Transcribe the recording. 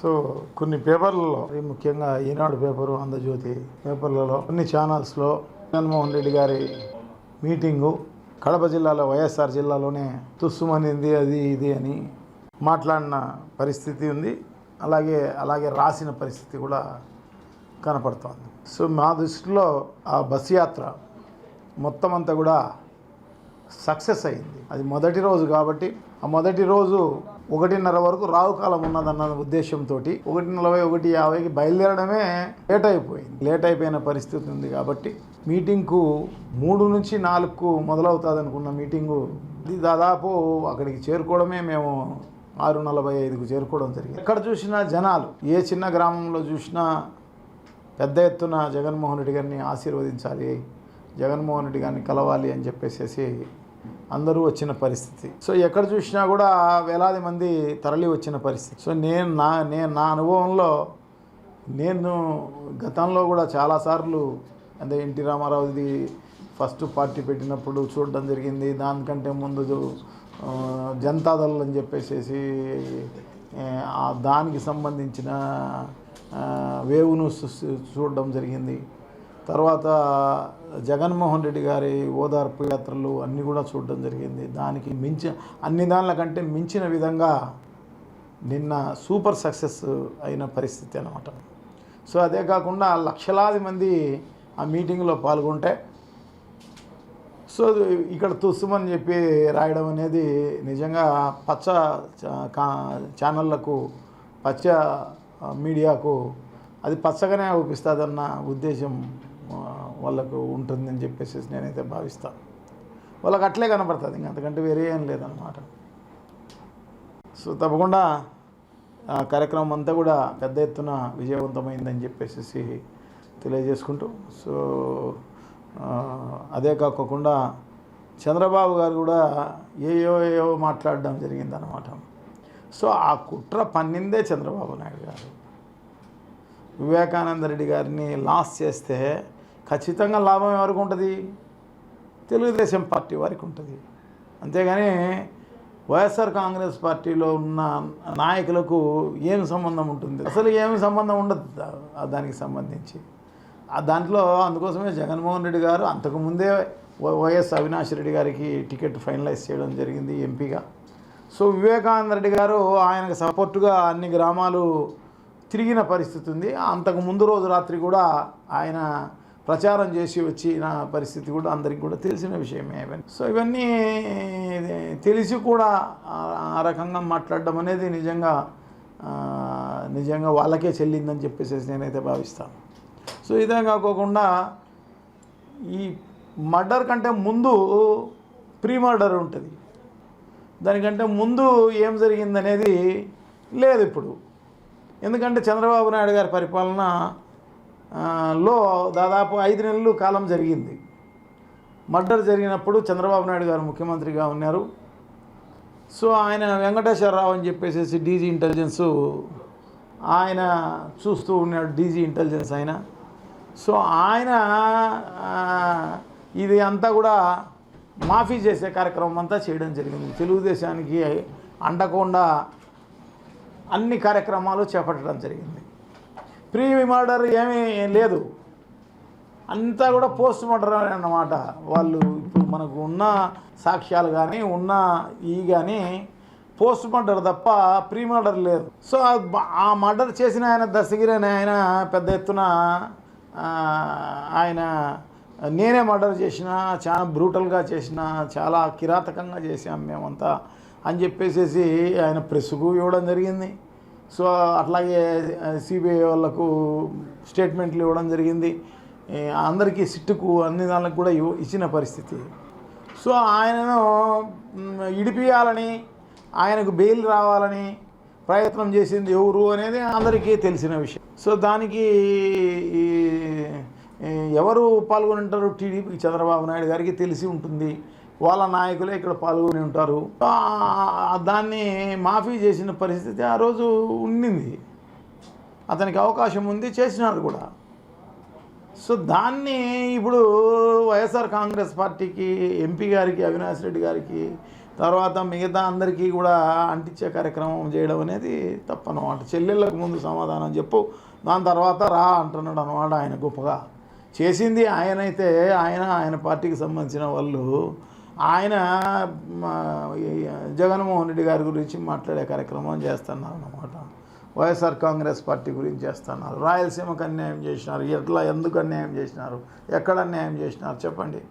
So కొన్ని పేపర్లలో ముఖ్యంగా ఈనాడు పేపరు ఆంధ్రజ్యోతి పేపర్లలో కొన్ని ఛానల్స్లో జగన్మోహన్ రెడ్డి గారి మీటింగు కడప జిల్లాలో వైఎస్ఆర్ జిల్లాలోనే తుస్సుమనింది అది ఇది అని మాట్లాడిన పరిస్థితి ఉంది. అలాగే అలాగే రాసిన పరిస్థితి కూడా కనపడుతోంది. సో మా దృష్టిలో ఆ బస్ యాత్ర మొత్తం అంతా కూడా సక్సెస్ అయింది. అది మొదటి రోజు కాబట్టి ఆ మొదటి రోజు ఒకటిన్నర వరకు రావు కాలం ఉన్నదన్న ఉద్దేశంతో ఒకటి నలభై ఒకటి యాభైకి బయలుదేరడమే లేట్ అయిపోయింది. లేట్ అయిపోయిన పరిస్థితి ఉంది కాబట్టి మీటింగ్కు మూడు నుంచి నాలుగుకు మొదలవుతుంది అనుకున్న మీటింగు ఇది దాదాపు అక్కడికి చేరుకోవడమే మేము ఆరు నలభై ఐదుకు చేరుకోవడం జరిగింది. ఎక్కడ చూసినా జనాలు ఏ చిన్న గ్రామంలో చూసినా పెద్ద ఎత్తున జగన్మోహన్ రెడ్డి గారిని ఆశీర్వదించాలి జగన్మోహన్ రెడ్డి గారిని కలవాలి అని చెప్పేసేసి అందరూ వచ్చిన పరిస్థితి. సో ఎక్కడ చూసినా కూడా వేలాది మంది తరలి వచ్చిన పరిస్థితి. సో నేను నా నేను నా అనుభవంలో నేను గతంలో కూడా చాలాసార్లు అంటే ఎన్టీ రామారావుది ఫస్ట్ పార్టీ పెట్టినప్పుడు చూడడం జరిగింది. దానికంటే ముందు జనతాదళ్ అని చెప్పేసేసి దానికి సంబంధించిన వేవును చూడడం జరిగింది. తర్వాత జగన్మోహన్ రెడ్డి గారి ఓదార్పు యాత్రలు అన్నీ కూడా చూడడం జరిగింది. దానికి మించి అన్ని దానిల కంటే మించిన విధంగా నిన్న సూపర్ సక్సెస్ అయిన పరిస్థితి అనమాట సో అదే కాకుండా లక్షలాది మంది ఆ మీటింగ్లో పాల్గొంటే సో ఇక్కడ తుస్సుమని చెప్పి రాయడం అనేది నిజంగా పచ్చ చా- కా- ఛానళ్ళకు పచ్చ మీడియాకు అది పచ్చగానే అవుపిస్తుందన్న ఉద్దేశం వాళ్ళకు ఉంటుందని చెప్పేసి నేనైతే భావిస్తాను వాళ్ళకి అట్లే కనపడుతుంది ఇంక అంతకంటే వేరే ఏం లేదన్నమాట. సో తప్పకుండా ఆ కార్యక్రమం అంతా కూడా పెద్ద ఎత్తున విజయవంతమైందని చెప్పేసి తెలియజేసుకుంటూ సో అదే కాకుండా చంద్రబాబు గారు కూడా ఏయో ఏయో మాట్లాడడం జరిగిందనమాట సో ఆ కుట్ర పన్నిందే చంద్రబాబు నాయుడు గారు. వివేకానంద రెడ్డి గారిని లాస్ చేస్తే ఖచ్చితంగా లాభం ఎవరికి ఉంటుంది? తెలుగుదేశం పార్టీ వారికి ఉంటుంది. అంతేగాని వైఎస్ఆర్ కాంగ్రెస్ పార్టీలో ఉన్న నాయకులకు ఏం సంబంధం ఉంటుంది? అసలు ఏమి సంబంధం ఉండదు దానికి సంబంధించి. దాంట్లో అందుకోసమే జగన్మోహన్ రెడ్డి గారు అంతకుముందే వై- వైఎస్ అవినాష్ రెడ్డి గారికి టికెట్ ఫైనలైజ్ చేయడం జరిగింది ఎంపీగా. సో వివేకానంద రెడ్డి గారు ఆయనకు సపోర్టుగా అన్ని గ్రామాలు తిరిగిన పరిస్థితి ఉంది. అంతకు ముందు రోజు రాత్రి కూడా ఆయన ప్రచారం చేసి వచ్చిన పరిస్థితి కూడా అందరికి కూడా తెలిసిన విషయమే ఇవన్నీ. సో ఇవన్నీ తెలిసి కూడా ఆ- రకంగా మాట్లాడడం అనేది నిజంగా నిజంగా వాళ్ళకే చెల్లిందని చెప్పేసి నేనైతే భావిస్తాను. సో ఇదే కాకోకుండా ఈ మర్డర్ కంటే ముందు ప్రీ మర్డర్ ఉంటుంది. దానికంటే ముందు ఏం జరిగిందనేది లేదు ఇప్పుడు. ఎందుకంటే చంద్రబాబు నాయుడు గారి పరిపాలన లో దాదాపు ఐదు నెలలు కాలం జరిగింది. మర్డర్ జరిగినప్పుడు చంద్రబాబు నాయుడు గారు ముఖ్యమంత్రిగా ఉన్నారు. సో ఆయన వెంకటేశ్వరరావు అని చెప్పేసి డీజీ ఇంటెలిజెన్స్ ఆయన చూస్తూ ఉన్నాడు డీజీ ఇంటెలిజెన్స్ ఆయన. సో ఆయన ఇది అంతా కూడా మాఫీ చేసే కార్యక్రమం అంతా చేయడం జరిగింది. తెలుగుదేశానికి అండకుండా అన్ని కార్యక్రమాలు చేపట్టడం జరిగింది. ప్రీ మర్డర్ ఏమీ లేదు. అంతా కూడా పోస్ట్ మర్డర్ అన్నమాట. వాళ్ళు ఇప్పుడు మనకు ఉన్న సాక్ష్యాలు కానీ ఉన్న ఈ కానీ పోస్ట్ మర్డర్ తప్ప ప్రీ మర్డర్ లేదు. సో ఆ మర్డర్ చేసిన ఆయన దశగిరి అనే ఆయన పెద్ద ఎత్తున ఆయన నేనే మర్డర్ చేసిన చాలా బ్రూటల్గా చేసిన చాలా కిరాతకంగా చేసాం మేమంతా అని చెప్పేసేసి ఆయన ప్రెస్కు ఇవ్వడం జరిగింది. సో అట్లాగే సిబిఐ వాళ్ళకు స్టేట్మెంట్లు ఇవ్వడం జరిగింది. అందరికీ సిట్టుకు అన్ని దానికి కూడా ఇచ్చిన పరిస్థితి. సో ఆయనను ఇడిపియాలని ఆయనకు బెయిల్ రావాలని ప్రయత్నం చేసింది ఎవరు అనేది అందరికీ తెలిసిన విషయం. సో దానికి ఎవరు పాల్గొని ఉంటారు టీడీపీ చంద్రబాబు నాయుడు గారికి తెలిసి ఉంటుంది. వాళ్ళ నాయకులే ఇక్కడ పాల్గొని ఉంటారు. దాన్ని మాఫీ చేసిన పరిస్థితి ఆ రోజు ఉండింది. అతనికి అవకాశం ఉంది చేసినారు కూడా. సో దాన్ని ఇప్పుడు వైఎస్ఆర్ కాంగ్రెస్ పార్టీకి ఎంపీ గారికి అవినాష్ రెడ్డి గారికి తర్వాత మిగతా అందరికీ కూడా అంటించే కార్యక్రమం చేయడం అనేది తప్పనమాట. చెల్లెళ్ళకు ముందు సమాధానం చెప్పు దాని తర్వాత రా అంటున్నాడు అనమాట ఆయన గొప్పగా. చేసింది ఆయనైతే ఆయన ఆయన పార్టీకి సంబంధించిన వాళ్ళు ఆయన జగన్మోహన్ రెడ్డి గారి గురించి మాట్లాడే కార్యక్రమం చేస్తున్నారు అన్నమాట వైఎస్ఆర్ కాంగ్రెస్ పార్టీ గురించి చేస్తున్నారు. రాయలసీమకు అన్యాయం చేసినారు. ఎట్లా ఎందుకు అన్యాయం చేసినారు? ఎక్కడ అన్యాయం చేసినారు? చెప్పండి.